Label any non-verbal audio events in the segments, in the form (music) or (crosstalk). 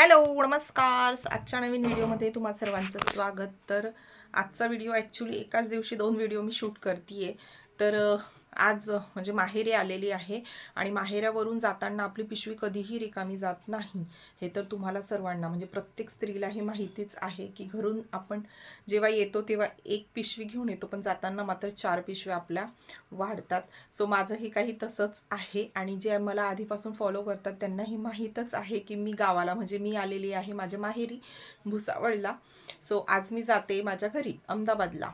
Hello नमस्कार. आजच्या नवीन व्हिडिओमध्ये तुम्हा सर्वांचं स्वागत. तर आजचा व्हिडिओ ॲक्च्युली एकाच दिवशी दोन व्हिडिओ मी शूट करते तर आज म्हणजे माहेरी आलेली आहे आणि माहेऱ्यावरून जाताना आपली पिशवी कधीही रिकामी जात नाही. हे तर तुम्हाला सर्वांना म्हणजे प्रत्येक स्त्रीला हे माहितीच आहे की घरून आपण जेव्हा येतो तेव्हा एक पिशवी घेऊन येतो पण जाताना मात्र चार पिशव्या आपल्या वाढतात. सो माझंही काही तसंच आहे आणि जे मला आधीपासून फॉलो करतात त्यांनाही माहीतच आहे की मी गावाला म्हणजे मी आलेली आहे माझ्या माहेरी भुसावळला. सो आज मी जाते माझ्या घरी अहमदाबादला.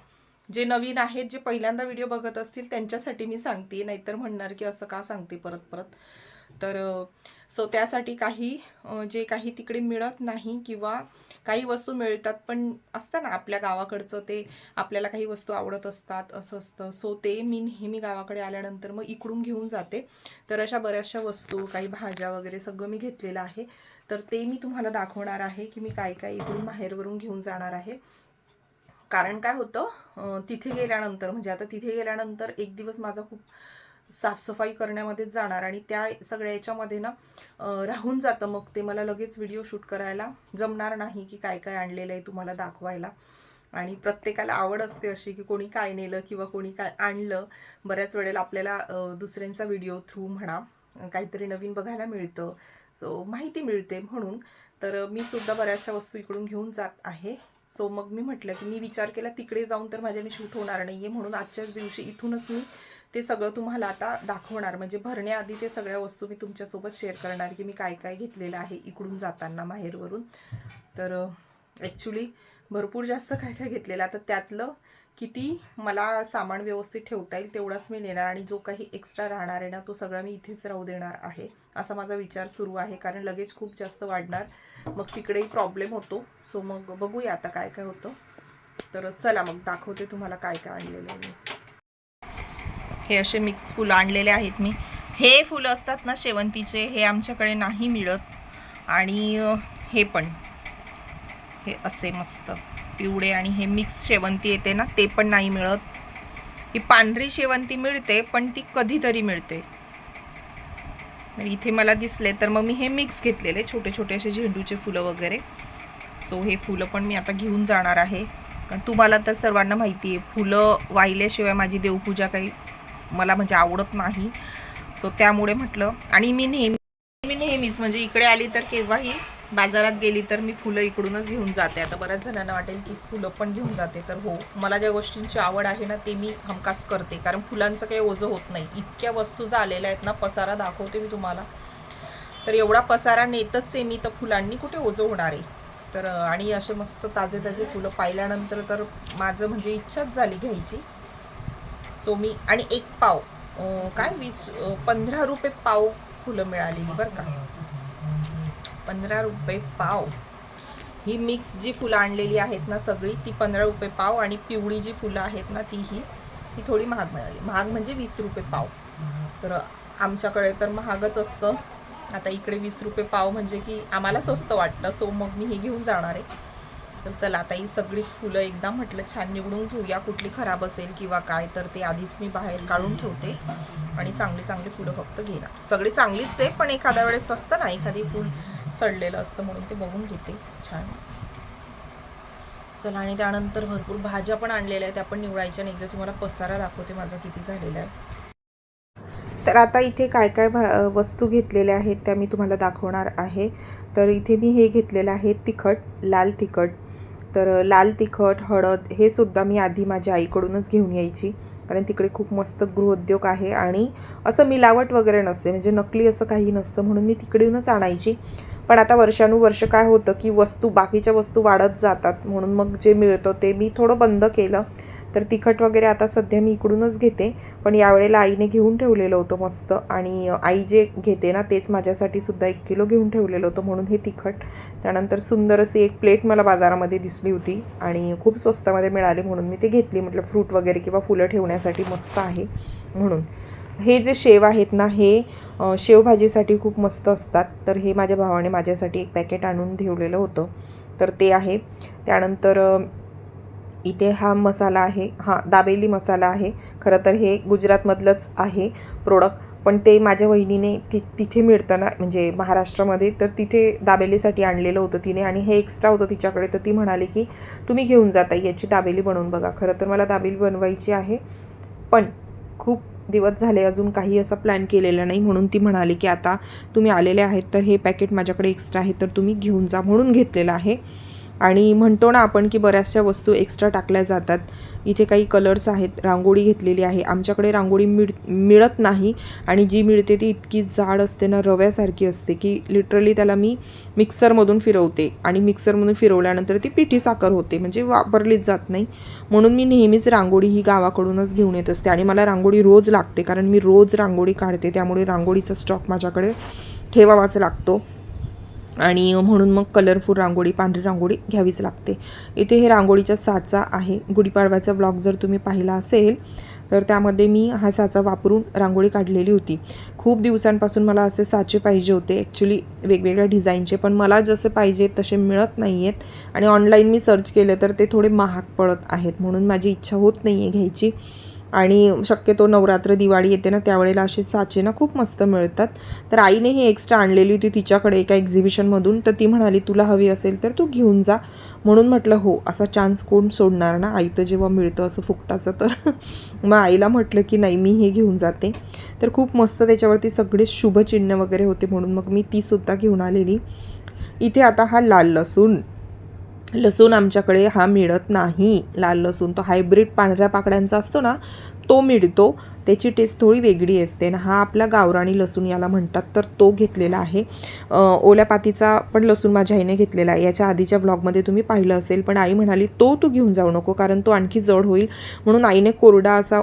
जे नवीन आहेत जे पहिल्यांदा व्हिडिओ बघत असतील त्यांच्यासाठी मी सांगते. नाहीतर म्हणणार की असं का सांगते परत परत. तर सो त्यासाठी काही जे काही तिकडे मिळत नाही किंवा काही वस्तू मिळतात पण असतं ना आपल्या गावाकडचं ते आपल्याला काही वस्तू आवडत असतात असं असतं. सो ते मी नेहमी गावाकडे आल्यानंतर मग इकडून घेऊन जाते. तर अशा बऱ्याचशा वस्तू काही भाज्या वगैरे सगळं मी घेतलेलं आहे. तर ते मी तुम्हाला दाखवणार आहे की मी काय काय इकडून बाहेरवरून घेऊन जाणार आहे. कारण काय होतं तिथे गेल्यानंतर म्हणजे आता तिथे गेल्यानंतर एक दिवस माझा खूप साफसफाई करण्यामध्येच जाणार आणि त्या सगळ्या याच्यामध्ये ना राहून जातं. मग ते मला लगेच व्हिडिओ शूट करायला जमणार नाही की काय काय आणलेलं आहे तुम्हाला दाखवायला. आणि प्रत्येकाला आवड असते अशी की कोणी काय नेलं किंवा कोणी काय आणलं. बऱ्याच वेळेला आपल्याला दुसऱ्यांचा व्हिडिओ थ्रू म्हणा काहीतरी नवीन बघायला मिळतं. सो माहिती मिळते म्हणून. तर मी सुद्धा बऱ्याचशा वस्तू इकडून घेऊन जात आहे. सो मग मी म्हटलं की मी विचार केला तिकडे जाऊन तर माझ्याने शूट होणार नाही आहे म्हणून आजच्याच दिवशी इथूनच मी ते सगळं तुम्हाला आता दाखवणार. म्हणजे भरण्याआधी ते सगळ्या वस्तू मी तुमच्यासोबत शेअर करणार की मी काय काय घेतलेलं आहे इकडून जाताना माहेरवरून. तर ॲक्च्युली भरपूर जास्त काय काय घेतलेलं आता त्यातलं किती मला सामान व्यवस्थित ठेवता येईल तेवढाच मी नेणार आणि जो काही एक्स्ट्रा राहणार आहे ना तो सगळा मी इथेच राहू देणार आहे. असा माझा विचार सुरू आहे कारण लगेच खूप जास्त वाढणार. मग तिकडेही प्रॉब्लेम होतो. सो मग बघूया आता काय काय होतं. तर चला मग दाखवते तुम्हाला काय काय आणलेलं आहे हे असे मिक्स फुलं आणलेले आहेत मी. हे फुलं असतात ना शेवंतीचे हे आमच्याकडे नाही मिळत. आणि हे पण. हे असे मस्त. पिवळे आणि हे मिक्स शेवंती येते ना ते पण नाही मिळत. ही पांढरी शेवंती मिळते पण ती कधीतरी मिळते. इथे मला दिसले तर मग मी हे मिक्स घेतलेले छोटे छोटे असे झेंडूचे फुलं वगैरे. सो हे फुलं पण मी आता घेऊन जाणार आहे. कारण तुम्हाला तर सर्वांना माहिती आहे फुलं वाहिल्याशिवाय माझी देवपूजा काही मला म्हणजे आवडत नाही. सो त्यामुळे म्हटलं आणि मी नेहमी मी नेहमीच म्हणजे इकडे आली तर केव्हाही बाजारात गेली तर मी फुलं इकडूनच घेऊन जाते. आता बऱ्याच जणांना वाटेल की फुलं पण घेऊन जाते तर हो मला ज्या गोष्टींची आवड आहे ना ते मी हमखास करते. कारण फुलांचं काही ओझं होत नाही. इतक्या वस्तू ज्या आलेल्या आहेत ना पसारा दाखवते मी तुम्हाला. तर एवढा पसारा नेतच आहे मी तर फुलांनी कुठे ओझं होणार आहे? तर आणि असे मस्त ताजे ताजे फुलं पाहिल्यानंतर तर माझं म्हणजे इच्छाच झाली घ्यायची. सो मी आणि एक पाव काय वीस पंधरा रुपये पाव फुलं मिळालेली बरं का. पंधरा रुपये पाव. ही मिक्स जी फुलं आणलेली आहेत ना सगळी ती पंधरा रुपये पाव आणि पिवळी जी फुलं आहेत ना ती ही ती थोडी महाग मिळाली. महाग म्हणजे वीस रुपये पाव. तर आमच्याकडे तर महागच असतं. आता इकडे वीस रुपये पाव म्हणजे की आम्हाला स्वस्त वाटतं सो मग मी हे घेऊन जाणार आहे. तर चला आता ही सगळी फुलं एकदा म्हटलं छान निवडून घेऊया कुठली खराब असेल किंवा काय तर ते आधीच मी बाहेर काढून ठेवते आणि चांगली चांगली फुलं फक्त घेणार. सगळी चांगलीच आहे पण एखाद्या वेळेस असतं ना एखादी फुल सडलेलं असतं म्हणून ते बघून घेते. छान. चला आणि त्यानंतर भरपूर भाज्या पण आणलेल्या आहेत. त्या पण निवडायच्या नाही एकदा तुम्हाला पसारा दाखवते माझा किती झालेला आहे. तर आता इथे काय काय भा वस्तू घेतलेल्या आहेत त्या मी तुम्हाला दाखवणार आहे. तर इथे मी हे घेतलेलं आहे तिखट लाल तिखट. तर लाल तिखट हळद हे सुद्धा मी आधी माझ्या आईकडूनच घेऊन यायची. कारण तिकडे खूप मस्त गृहोद्योग आहे आणि असं मिलावट वगैरे नसते. म्हणजे नकली असं काही नसतं म्हणून मी तिकडूनच आणायची. पण आता वर्षानुवर्ष काय होतं की वस्तू बाकीच्या वस्तू वाढत जातात म्हणून मग जे मिळतं ते मी थोडं बंद केलं. तर तिखट वगैरे आता सध्या मी इकडूनच घेते. पण यावेळेला आईने घेऊन ठेवलेलं होतं मस्त. आणि आई जे घेते ना तेच माझ्यासाठी सुद्धा एक किलो घेऊन ठेवलेलं होतं म्हणून हे तिखट. त्यानंतर सुंदर अशी एक प्लेट मला बाजारामध्ये दिसली होती. आणि खूप स्वस्तामध्ये मिळाली म्हणून मी ते घेतली. म्हटलं फ्रूट वगैरे किंवा फुलं ठेवण्यासाठी मस्त आहे म्हणून. हे जे शेव आहेत ना हे शेवभाजीसाठी खूप मस्त असतात. तर हे माझ्या भावाने माझ्यासाठी एक पॅकेट आणून ठेवलेलं होतं. तर ते आहे. त्यानंतर इथे हा मसाला आहे हा दाबेली मसाला आहे. खरं तर हे गुजरातमधलंच आहे प्रोडक्ट पण ते माझ्या वहिनीने ति तिथे मिळताना म्हणजे महाराष्ट्रामध्ये तर तिथे दाबेलीसाठी आणलेलं होतं तिने आणि हे एक्स्ट्रा होतं तिच्याकडे. तर ती म्हणाली की तुम्ही घेऊन जाता याची दाबेली बनवून बघा. खरं तर मला दाबेली बनवायची आहे. पण खूप दिवस झाले अजून काही असा प्लॅन केलेला नाही म्हणून ती म्हणाली की आता तुम्ही आलेले आहेत तर हे पॅकेट माझ्याकडे एक्स्ट्रा आहे तर तुम्ही घेऊन जा म्हणून घेतलेलं आहे. आणि म्हणतो ना आपण की बऱ्याचशा वस्तू एक्स्ट्रा टाकल्या जातात. इथे काही कलर्स आहेत. रांगोळी घेतलेली आहे. आमच्याकडे रांगोळी मिळ मिळत नाही आणि जी मिळते ती इतकी जाड असते ना रव्यासारखी असते की लिटरली त्याला मी मिक्सरमधून फिरवते आणि मिक्सरमधून फिरवल्यानंतर ती पिठी साखर होते. म्हणजे वापरलीच जात नाही. म्हणून मी नेहमीच रांगोळी ही गावाकडूनच घेऊन येत असते आणि मला रांगोळी रोज लागते. कारण मी रोज रांगोळी काढते. त्यामुळे रांगोळीचा स्टॉक माझ्याकडे ठेवावाच लागतो. आणि म्हणून मग कलरफुल रांगोळी पांढरी रांगोळी घ्यावीच लागते. इथे हे रांगोळीचा साचा आहे. गुढीपाडव्याचा ब्लॉग जर तुम्ही पाहिला असेल तर त्यामध्ये मी हा साचा वापरून रांगोळी काढलेली होती. खूप दिवसांपासून मला असे साचे पाहिजे होते. ॲक्च्युली वेगवेगळ्या डिझाईनचे पण मला जसे पाहिजे तसे मिळत नाही आहेत आणि ऑनलाईन मी सर्च केले तर ते थोडे महाग पडत आहेत. म्हणून माझी इच्छा होत नाही आहे घ्यायची. आणि शक्यतो नवरात्र दिवाळी येते ना त्यावेळेला असे साचे ना खूप मस्त मिळतात. तर आईने ही एक्स्ट्रा आणलेली होती तिच्याकडे एका एक्झिबिशनमधून तर ती म्हणाली तुला हवी असेल तर तू घेऊन जा. म्हणून म्हटलं हो असा चान्स कोण सोडणार ना? आईचं जेव्हा मिळतं असं फुकटाचं तर. (laughs) मग आईला म्हटलं की नाही मी हे घेऊन जाते. तर खूप मस्त त्याच्यावरती सगळे शुभचिन्ह वगैरे होते म्हणून मग मी तीसुद्धा घेऊन आलेली. इथे आता हा लाल लसूण. लसूण आमच्याकडे हा मिळत नाही. लाल लसूण तो हायब्रिड पांढऱ्या पाकड्यांचा असतो ना तो मिळतो. त्याची टेस्ट थोडी वेगळी असते ना हा आपला गावराणी लसूण याला म्हणतात. तर तो घेतलेला आहे. ओल्या पातीचा पण लसूण माझ्या आईने घेतलेला आहे. याच्या आधीच्या ब्लॉगमध्ये तुम्ही पाहिलं असेल पण आई म्हणाली तो तू घेऊन जाऊ नको कारण तो आणखी जड होईल. म्हणून आईने कोरडा असा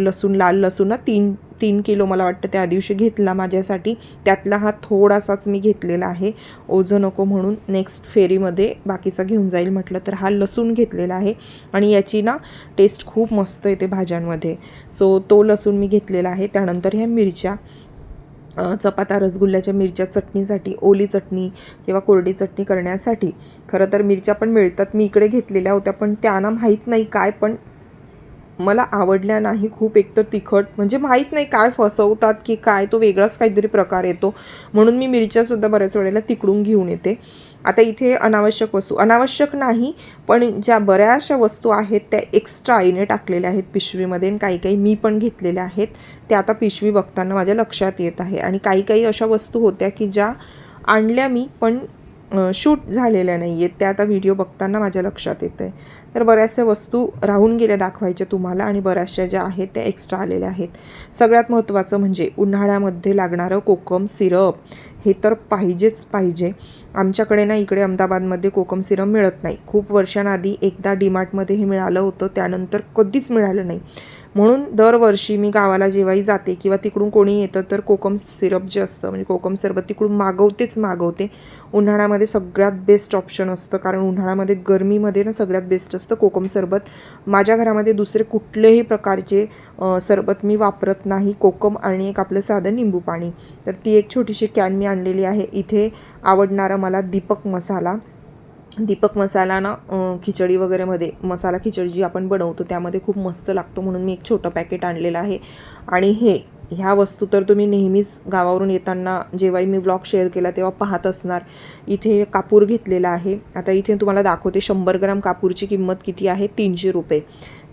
लसूण लाल लसूण ना तीन तीन किलो मला वाटतं त्या दिवशी घेतला माझ्यासाठी. त्यातला हा थोडासाच मी घेतलेला आहे. ओझं नको म्हणून नेक्स्ट फेरीमध्ये बाकीचा घेऊन जाईल म्हटलं तर हा लसूण घेतलेला आहे. आणि याची ना टेस्ट खूप मस्त येते भाज्यांमध्ये. सो तो लसूण मी घेतलेला आहे. त्यानंतर ह्या मिरच्या. चपाता रसगुल्ल्याच्या मिरच्या चटणीसाठी ओली चटणी किंवा कोरडी चटणी करण्यासाठी. खरं तर मिरच्या पण मिळतात. मी इकडे घेतलेल्या होत्या पण त्यांना माहीत नाही काय पण मला आवडल्या नाही खूप एकतर तिखट. म्हणजे माहीत नाही काय फसवतात की काय तो वेगळाच काहीतरी प्रकार येतो. म्हणून मी मिरच्यासुद्धा बऱ्याच वेळेला तिकडून घेऊन येते. आता इथे अनावश्यक वस्तू. अनावश्यक नाही पण ज्या बऱ्याचशा वस्तू आहेत त्या एक्स्ट्रा आईने टाकलेल्या आहेत पिशवीमध्ये आणि काही काही मी पण घेतलेल्या आहेत. त्या आता पिशवी बघताना माझ्या लक्षात येत आहे. आणि काही काही अशा वस्तू होत्या की ज्या आणल्या मी पण शूट झालेल्या नाही आहेत त्या आता व्हिडिओ बघताना माझ्या लक्षात येतं आहे तर बऱ्याचशा वस्तू राहून गेल्या दाखवायच्या तुम्हाला आणि बऱ्याचशा ज्या आहेत त्या एक्स्ट्रा आलेल्या आहेत. सगळ्यात महत्त्वाचं म्हणजे उन्हाळ्यामध्ये लागणारं कोकम सिरप हे तर पाहिजेच पाहिजे. आमच्याकडे ना इकडे अहमदाबादमध्ये कोकम सिरप मिळत नाही. खूप वर्षांआधी एकदा डीमार्टमध्ये हे मिळालं होतं. त्यानंतर कधीच मिळालं नाही. म्हणून दरवर्षी मी गावाला जेव्हाही जाते किंवा तिकडून कोणी येतं तर कोकम सिरप जे असतं म्हणजे कोकम सरबत तिकडून मागवतेच मागवते. उन्हाळ्यामध्ये सगळ्यात बेस्ट ऑप्शन असतं कारण उन्हाळ्यामध्ये गरमीमध्ये ना सगळ्यात बेस्ट असतं कोकम सरबत. माझ्या घरामध्ये दुसरे कुठलेही प्रकारचे सरबत मी वापरत नाही. कोकम आणि एक आपलं साधं निंबू पाणी. तर ती एक छोटीशी कॅन मी आणलेली आहे. इथे आवडणारा मला दीपक मसाला. दीपक मसाला ना खिचडी वगैरेमध्ये मसाला खिचडी जी आपण बनवतो त्यामध्ये खूप मस्त लागतो म्हणून मी एक छोटं पॅकेट आणलेलं आहे. आणि हे ह्या वस्तू तर तुम्ही नेहमीच गावावरून येताना जेव्हाही मी व्लॉग शेअर केला तेव्हा पाहत असणार. इथे कापूर घेतलेला आहे. आता इथे तुम्हाला दाखवते शंभर ग्राम कापूरची किंमत किती आहे? तीनशे रुपये.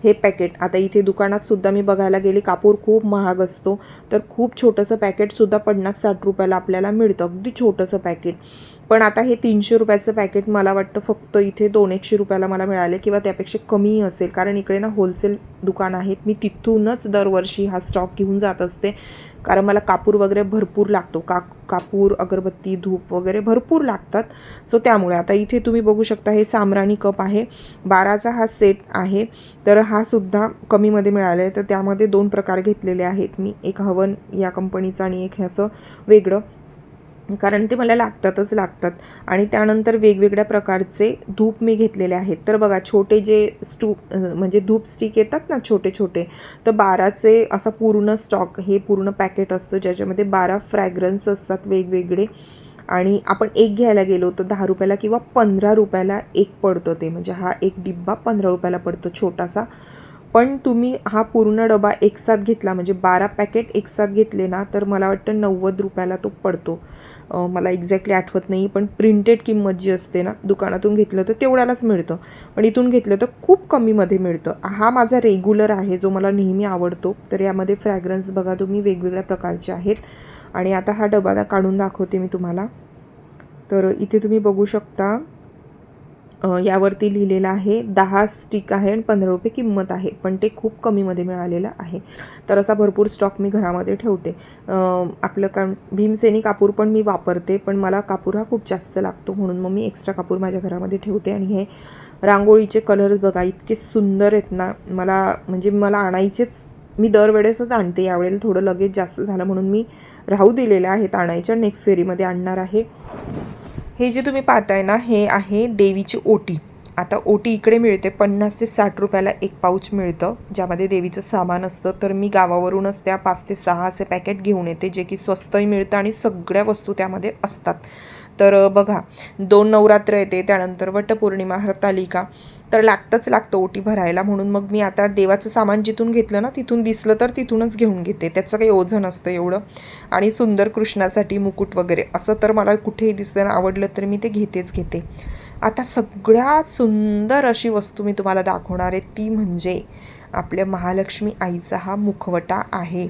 हे पॅकेट. आता इथे दुकानात सुद्धा मी बघायला गेले कापूर खूप महाग असतो. तर खूप छोटंसं पॅकेटसुद्धा पन्नास साठ रुपयाला आपल्याला मिळतं. अगदी छोटंसं पॅकेट. पण आता हे तीनशे रुपयाचं पॅकेट मला वाटतं फक्त इथे दोन एकशे रुपयाला मला मिळाले किंवा त्यापेक्षा कमीही असेल. कारण इकडे ना होलसेल दुकान आहेत. मी तिथूनच दरवर्षी हा स्टॉक घेऊन जात असते. कारण मला कापूर वगैरे भरपूर लागतो. का कापूर अगरबत्ती धूप वगैरे भरपूर लागतात. सो त्यामुळे आता इथे तुम्ही बघू शकता हे सामराणी कप आहे. बाराचा हा सेट आहे. तर हा सुद्धा कमीमध्ये मिळाला आहे. तर त्यामध्ये दोन प्रकार घेतलेले आहेत. मी एक हवन या कंपनीचं आणि एक हे असं वेगळं. कारण ते मला लागतातच लागतात. आणि त्यानंतर वेगवेगळ्या प्रकारचे धूप मी घेतलेले आहेत. तर बघा छोटे जे स्टू म्हणजे धूप स्टिक येतात ना छोटे छोटे तर बाराचे असा पूर्ण स्टॉक हे पूर्ण पॅकेट असतं ज्याच्यामध्ये बारा फ्रॅग्रन्स असतात वेगवेगळे. आणि आपण एक घ्यायला गेलो तर दहा रुपयाला किंवा पंधरा रुपयाला एक पडतं ते. म्हणजे हा एक डिब्बा पंधरा रुपयाला पडतो छोटासा. पण तुम्ही हा पूर्ण डबा एकसाथ घेतला म्हणजे बारा पॅकेट एकसाथ घेतले ना तर मला वाटतं नव्वद रुपयाला तो पडतो. मला एक्झॅक्टली आठवत नाही पण प्रिंटेड किंमत जी असते ना दुकानातून घेतलं तर तेवढ्यालाच मिळतं. पण इथून घेतलं तर खूप कमीमध्ये मिळतं. हा माझा रेग्युलर आहे जो मला नेहमी आवडतो. तर यामध्ये फ्रॅग्रन्स बघा तुम्ही वेगवेगळ्या प्रकारचे आहेत. आणि आता हा डबा काढून दाखवते मी तुम्हाला. तर इथे तुम्ही बघू शकता. यावरती लिहिलेलं आहे दहा स्टिक आहे आणि पंधरा रुपये किंमत आहे पण ते खूप कमीमध्ये मिळालेलं आहे. तर असा भरपूर स्टॉक मी घरामध्ये ठेवते. आपलं का भीमसेनी कापूर पण मी वापरते पण मला कापूर हा खूप जास्त लागतो म्हणून मग मी एक्स्ट्रा कापूर माझ्या घरामध्ये ठेवते आणि हे रांगोळीचे कलर्स बघा इतके सुंदर आहेत ना मला म्हणजे मला आणायचेच मी दरवेळेसच आणते यावेळेला थोडं लगेच जास्त झालं म्हणून मी राहू दिलेलं आहेत आणायच्या नेक्स्ट फेरीमध्ये आणणार आहे. हे जे तुम्ही पाहताय ना हे आहे देवीची ओटी. आता ओटी इकडे मिळते पन्नास ते साठ रुपयाला एक पाऊच मिळतं. ज्यामध्ये देवीचं सामान असतं तर मी गावावरूनच त्या पाच ते सहा असे पॅकेट घेऊन येते जे की स्वस्तही मिळतं आणि सगळ्या वस्तू त्यामध्ये असतात. तर बघा दोन नवरात्र येते त्यानंतर वटपौर्णिमा हरतालिका. तर लागतंच लागतं ओटी भरायला म्हणून मग मी आता देवाचं सामान जिथून घेतलं ना तिथून दिसलं तर तिथूनच घेऊन घेते. त्याचं काही ओझं नसतं एवढं. आणि सुंदर कृष्णासाठी मुकुट वगैरे असं तर मला कुठेही दिसलं ना आवडलं तर मी ते घेतेच घेते. आता सगळ्यात सुंदर अशी वस्तू मी तुम्हाला दाखवणार आहे ती म्हणजे आपल्या महालक्ष्मी आईचा हा मुखवटा आहे.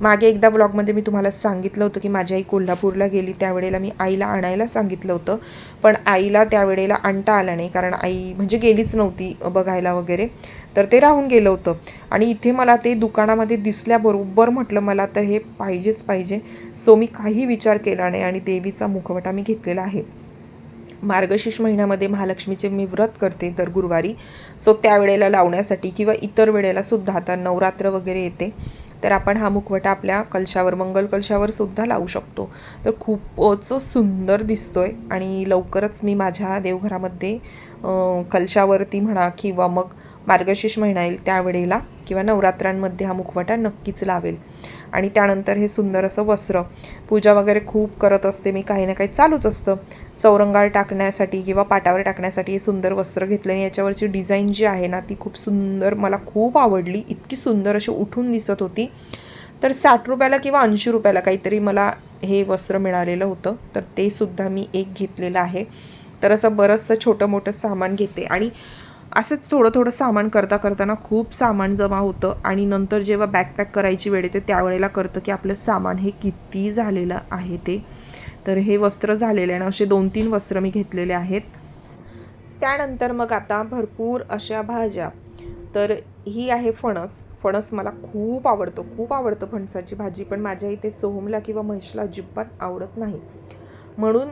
मागे एकदा ब्लॉगमध्ये मी तुम्हाला सांगितलं होतं की माझी आई कोल्हापूरला गेली त्यावेळेला मी आईला आणायला सांगितलं होतं. पण आईला त्यावेळेला आणता आलं नाही कारण आई म्हणजे गेलीच नव्हती बघायला वगैरे. तर ते राहून गेलं होतं. आणि इथे मला ते दुकानामध्ये दिसल्याबरोबर म्हटलं मला तर हे पाहिजेच पाहिजे. सो मी काही विचार केला नाही आणि देवीचा मुखवटा मी घेतलेला आहे. मार्गशीर्ष महिन्यामध्ये महालक्ष्मीचे मी व्रत करते दर गुरुवारी. सो त्यावेळेला लावण्यासाठी किंवा इतर वेळेला सुद्धा आता नवरात्र वगैरे येते तर आपण हा मुखवटा आपल्या कलशावर मंगल कलशावर सुद्धा लावू शकतो. तर खूपच सुंदर दिसतोय आणि लवकरच मी माझ्या देवघरामध्ये कलशावरती म्हणा किंवा मग मार्गशीर्ष महिना येईल त्यावेळेला किंवा नवरात्रांमध्ये हा मुखवटा नक्कीच लावेल. आणि त्यानंतर हे सुंदर असं वस्त्र पूजा वगैरे खूप करत असते मी काही ना काही चालूच असतं. चौरंगावर टाकण्यासाठी किंवा पाटावर टाकण्यासाठी हे सुंदर वस्त्र घेतलं आणि याच्यावरची डिझाईन जी आहे ना ती खूप सुंदर मला खूप आवडली. इतकी सुंदर अशी उठून दिसत होती. तर साठ रुपयाला किंवा ऐंशी रुपयाला काहीतरी मला हे वस्त्र मिळालेलं होतं. तर ते सुद्धा मी एक घेतलेलं आहे. तर असं बरंचसं छोटं मोठं सामान घेते. आणि असंच थोडं थोडं सामान करता करताना खूप सामान जमा होतं. आणि नंतर जेव्हा बॅकपॅक करायची वेळ येते त्यावेळेला कळतं की आपलं सामान हे किती झालेलं आहे ते. तर हे वस्त्र झालेले आणि असे दोन तीन वस्त्र मी घेतलेले आहेत. त्यानंतर मग आता भरपूर अशा भाज्या. तर ही आहे फणस. फणस मला खूप आवडतो. खूप आवडतं फणसाची भाजी पण माझ्या इथे सोहमला किंवा महेशला अजिबात आवडत नाही. म्हणून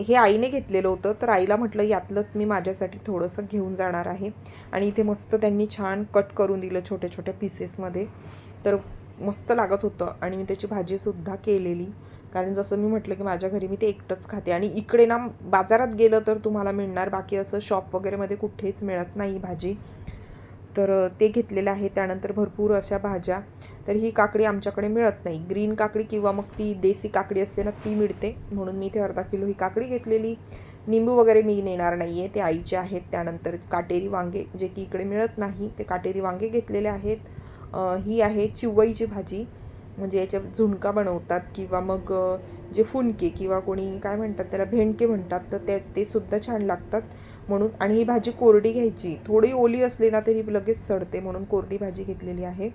हे आईने घेतलेलं होतं. तर आईला म्हटलं यातलंच मी माझ्यासाठी थोडंसं घेऊन जाणार आहे. आणि इथे मस्त त्यांनी छान कट करून दिलं छोट्या छोट्या पीसेसमध्ये तर मस्त लागत होतं आणि मी त्याची भाजीसुद्धा केलेली. कारण जसं मी म्हटलं की माझ्या घरी मी ते एकटंच खाते. आणि इकडे ना बाजारात गेलं तर तुम्हाला मिळणार. बाकी असं शॉप वगैरेमध्ये कुठेच मिळत नाही भाजी. तर ते घेतलेलं आहे. त्यानंतर भरपूर अशा भाज्या. तर ही काकडी आमच्याकडे मिळत नाही. ग्रीन काकडी किंवा मग ती देसी काकडी असते ना ती मिळते. म्हणून मी इथे अर्धा किलो ही काकडी घेतलेली. निंबू वगैरे मी नेणार नाही आहे ते आईचे आहेत. त्यानंतर काटेरी वांगे जे की इकडे मिळत नाही ते काटेरी वांगे घेतलेले आहेत. ही आहे चिवईची भाजी. म्हणजे याच्या झुणका बनवतात किंवा मग जे फुनके किंवा कोणी काय म्हणतात त्याला भेंडके म्हणतात तर ते ते सुद्धा छान लागतात म्हणून. आणि ही भाजी कोरडी घ्यायची. थोडी ओली असली ना तरी लगेच सडते म्हणून कोरडी भाजी घेतलेली आहे.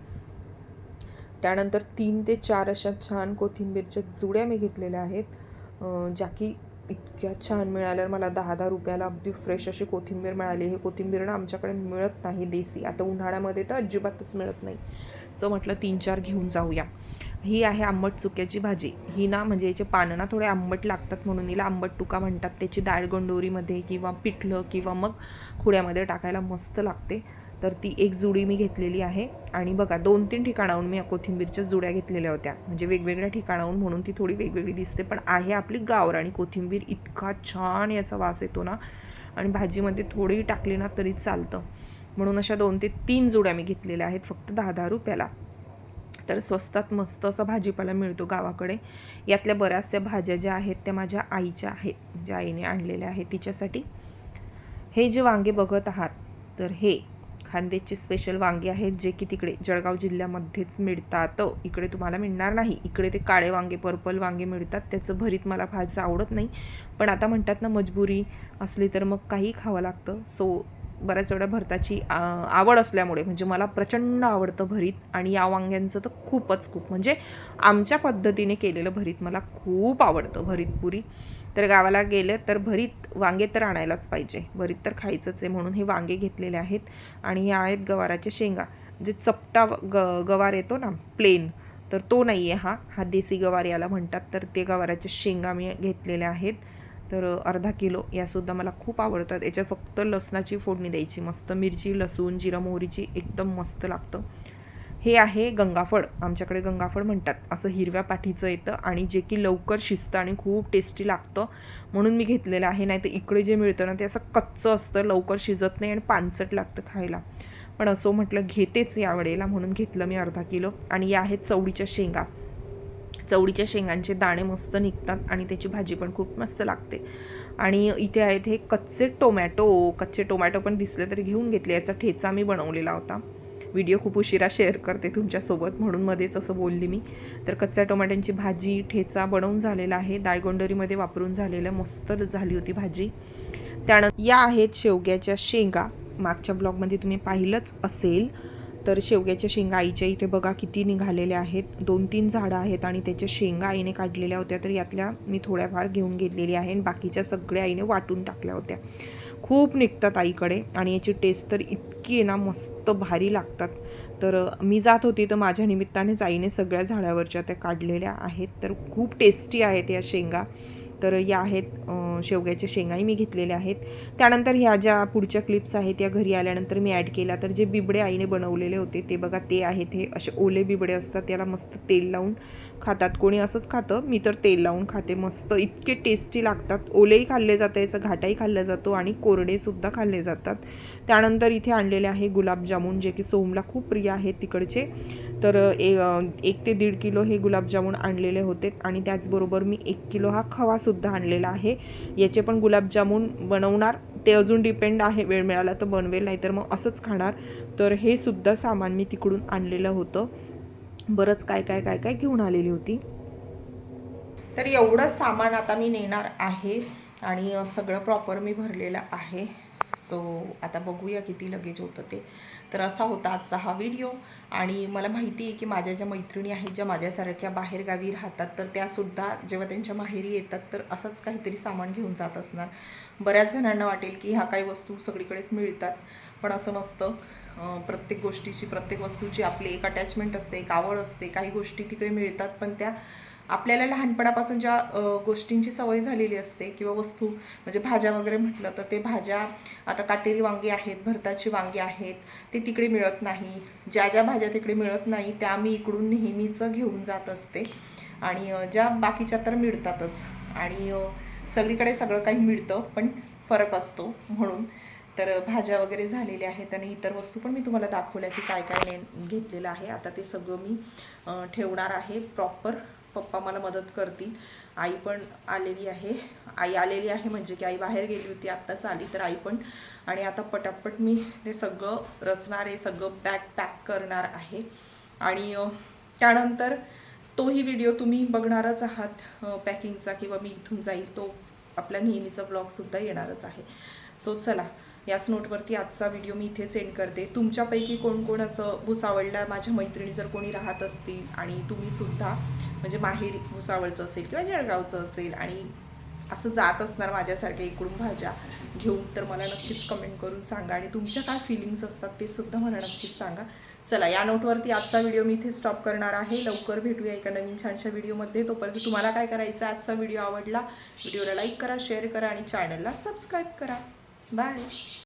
त्यानंतर तीन ते चार अशा छान कोथिंबीरच्या जुड्या मी घेतलेल्या आहेत ज्या की इतक्या छान मिळाल्या मला दहा दहा रुपयाला अगदी फ्रेश अशी कोथिंबीर मिळाली. हे कोथिंबीर ना आमच्याकडे मिळत नाही देसी. आता उन्हाळ्यामध्ये तर अजिबातच मिळत नाही. सो म्हटलं तीन चार घेऊन जाऊया. ही आहे आंबट चुक्याची भाजी. ही ना म्हणजे याचे पानं ना थोडे आंबट लागतात म्हणून हिला आंबट तुका म्हणतात. त्याची डाळ गंडोरीमध्ये किंवा पिठलं किंवा मग खुड्यामध्ये टाकायला मस्त लागते. तर ती एक जुडी मी घेतलेली आहे. आणि बघा दोन तीन ठिकाणाहून मी कोथिंबीरच्या जुड्या घेतलेल्या होत्या. म्हणजे वेगवेगळ्या ठिकाणाहून म्हणून ती थोडी वेगवेगळी दिसते. पण आहे आपली गावराणी कोथिंबीर इतका छान याचा वास येतो ना. आणि भाजीमध्ये थोडी टाकली ना तरी चालतं. म्हणून अशा दोन ते तीन जुड्या मी घेतलेल्या आहेत. फक्त दहा दहा रुपयाला. तर स्वस्तात मस्त असा भाजीपाला मिळतो गावाकडे. यातल्या बऱ्याचशा भाज्या ज्या आहेत त्या माझ्या आईच्या आहेत. ज्या आईने आणलेल्या आहेत तिच्यासाठी. हे जे वांगे बघत आहात तर हे खानदेशचे स्पेशल वांगे आहेत जे की तिकडे जळगाव जिल्ह्यामध्येच मिळतात. इकडे तुम्हाला मिळणार नाही. इकडे ते काळे वांगे पर्पल वांगे मिळतात. त्याचं भरीत मला फारसं आवडत नाही. पण आता म्हणतात ना मजबुरी असली तर मग काही खावं लागतं. सो बऱ्याच वेळा भरताची आवड असल्यामुळे म्हणजे मला प्रचंड आवडतं भरीत आणि या वांग्यांचं तर खूपच खूप. म्हणजे आमच्या पद्धतीने केलेलं भरीत मला खूप आवडतं भरीत पुरी. तर गावाला गेले तर भरीत वांगे तर आणायलाच पाहिजे. भरीत तर खायचंच आहे म्हणून हे वांगे घेतलेले आहेत आणि हे आहेत गवाराच्या शेंगा. जे चपटा ग गवार येतो ना प्लेन तर तो नाही आहे हा. हा देसी गवार याला म्हणतात तर ते गवाराच्या शेंगा मी घेतलेल्या आहेत. तर अर्धा किलो यासुद्धा मला खूप आवडतात. याच्यात फक्त लसणाची फोडणी द्यायची. मस्त मिरची लसूण जिरा मोहरीची एकदम मस्त लागतं. हे आहे गंगाफळ. आमच्याकडे गंगाफळ म्हणतात. असं हिरव्या पाठीचं येतं आणि जे की लवकर शिजतं आणि खूप टेस्टी लागतं म्हणून मी घेतलेलं आहे. नाही तर इकडे जे मिळतं ना ते असं कच्चं असतं लवकर शिजत नाही आणि पानसट लागतं खायला. पण असो म्हटलं घेतेच यावेळेला म्हणून घेतलं मी अर्धा किलो. आणि या आहेत चवळीच्या शेंगा. चवळीच्या शेंगांचे दाणे मस्त निघतात आणि त्याची भाजी पण खूप मस्त लागते. आणि इथे आहेत हे कच्चे टोमॅटो. कच्चे टोमॅटो पण दिसले तरी घेऊन घेतले. याचा ठेचा मी बनवलेला होता. व्हिडिओ खूप उशिरा शेअर करते तुमच्यासोबत. म्हणून मध्येच असं बोलली मी. तर कच्च्या टोमॅटोंची भाजी ठेचा बनवून झालेला आहे. दाळगोंडरीमध्ये वापरून झालेलं मस्त झाली होती भाजी. त्यानंतर या आहेत शेवग्याच्या शेंगा. मागच्या ब्लॉगमध्ये तुम्ही पाहिलंच असेल. तर शेवग्याच्या शेंगा आईच्या इथे बघा किती निघालेल्या आहेत. दोन तीन झाडं आहेत आणि त्याच्या शेंगा आईने काढलेल्या होत्या. तर यातल्या मी थोड्याफार घेऊन घेतलेली आहे आणि बाकीच्या सगळ्या आईने वाटून टाकल्या होत्या. खूप निघतात आईकडे आणि याची टेस्ट तर इतकी आहे ना मस्त भारी लागतात. तर मी जात होती तर माझ्या निमित्तानेच आईने सगळ्या झाडावरच्या त्या काढलेल्या आहेत. तर खूप टेस्टी आहेत या शेंगा. तर या आहेत शेवग्याच्या शेंगाही मी घेतलेल्या आहेत. त्यानंतर ह्या ज्या पुढच्या क्लिप्स आहेत या घरी आल्यानंतर मी ॲड केल्या. तर जे बिबडे आईने बनवलेले होते ते बघा ते आहेत हे. असे ओले बिबडे असतात त्याला मस्त तेल लावून खातात. कोणी असंच खातं मी तर तेल लावून खाते. मस्त इतके टेस्टी लागतात. ओलेही खाल्ले जातं याचा घाटाही खाल्ला जातो आणि कोरडेसुद्धा खाल्ले जातात. त्यानंतर इथे आणलेले आहे गुलाबजामुन जे की सोमला खूप प्रिय आहेत तिकडचे. तर ए एक ते दीड किलो हे गुलाबजामुन आणलेले होते आणि त्याचबरोबर मी एक किलो हा खवासुद्धा सुद्धा आणलेला आहे. याचे पण गुलाबजामून बनवणार. ते अजून डिपेंड आहे. वेळ मिळाला तर बनवेल नाहीतर मग असंच खाणार. तर हे सुद्धा सामान मी तिकडून आणलेलं होतं. बरंच काय काय काय काय घेऊन आलेली होती. तर एवढं सामान आता मी नेणार आहे. आणि सगळं प्रॉपर मी भरलेलं आहे. सो आता बघूया किती लगेज होतं ते. तर असा होता आजचा हा व्हिडिओ आणि मला माहिती आहे की माझ्या ज्या मैत्रिणी आहेत ज्या माझ्यासारख्या बाहेरगावी राहतात तर त्यासुद्धा जेव्हा त्यांच्या माहेरी येतात तर असंच काहीतरी सामान घेऊन जात असणार. बऱ्याच जणांना वाटेल की ह्या काही वस्तू सगळीकडेच मिळतात पण असं नसतं. प्रत्येक गोष्टीची प्रत्येक वस्तूची आपली एक अटॅचमेंट असते एक आवड असते. काही गोष्टी तिकडे मिळतात पण त्या आपल्याला लहानपणापासून ज्या गोष्टींची सवय झालेली असते किंवा वस्तू म्हणजे भाज्या वगैरे म्हटलं तर ते भाज्या आता काटेरी वांगी आहेत भरताची वांगी आहेत ते तिकडे मिळत नाही. ज्या ज्या भाज्या तिकडे मिळत नाही त्या मी इकडून नेहमीचं घेऊन जात असते. आणि ज्या बाकीच्या तर मिळतातच. आणि सगळीकडे सगळं काही मिळतं पण फरक असतो म्हणून. तर भाज्या वगैरे झालेल्या आहेत आणि इतर वस्तू पण मी तुम्हाला दाखवल्या की काय काय ने घेतलेलं आहे. आता ते सगळं मी ठेवणार आहे प्रॉपर. पप्पा मला मदत करतील. आई पण आलेली आहे. आई आलेली आहे म्हणजे की आई बाहेर गेली होती आत्ताच आली तर आई पण. आणि आता पटापट मी ते सगळं रचणार आहे सगळं पॅक पॅक करणार आहे. आणि त्यानंतर तोही व्हिडिओ तुम्ही बघणारच आहात पॅकिंगचा किंवा मी इथून जाईल तो आपला नेहमीचा ब्लॉगसुद्धा येणारच आहे. सो चला याच नोटवरती आजचा व्हिडिओ मी इथे सेंड करते. तुमच्यापैकी कोण कोण असं भुसावळला माझ्या मैत्रिणी जर कोणी राहत असतील आणि तुम्ही सुद्धा म्हणजे माहेरी भुसावळचं असेल किंवा जळगावचं असेल आणि असं जात असणार माझ्यासारख्या इकडून भाज्या घेऊन तर मला नक्कीच कमेंट करून सांगा आणि तुमच्या काय फिलिंग्स असतात ते सुद्धा मला नक्कीच सांगा. चला या नोटवरती आजचा व्हिडिओ मी इथे स्टॉप करणार आहे. लवकर भेटूया एका नवीन छानशा व्हिडिओमध्ये तोपर्यंत तुम्हाला काय करायचं आजचा व्हिडिओ आवडला? व्हिडिओला लाईक करा शेअर करा आणि चॅनलला सबस्क्राईब करा. Bye.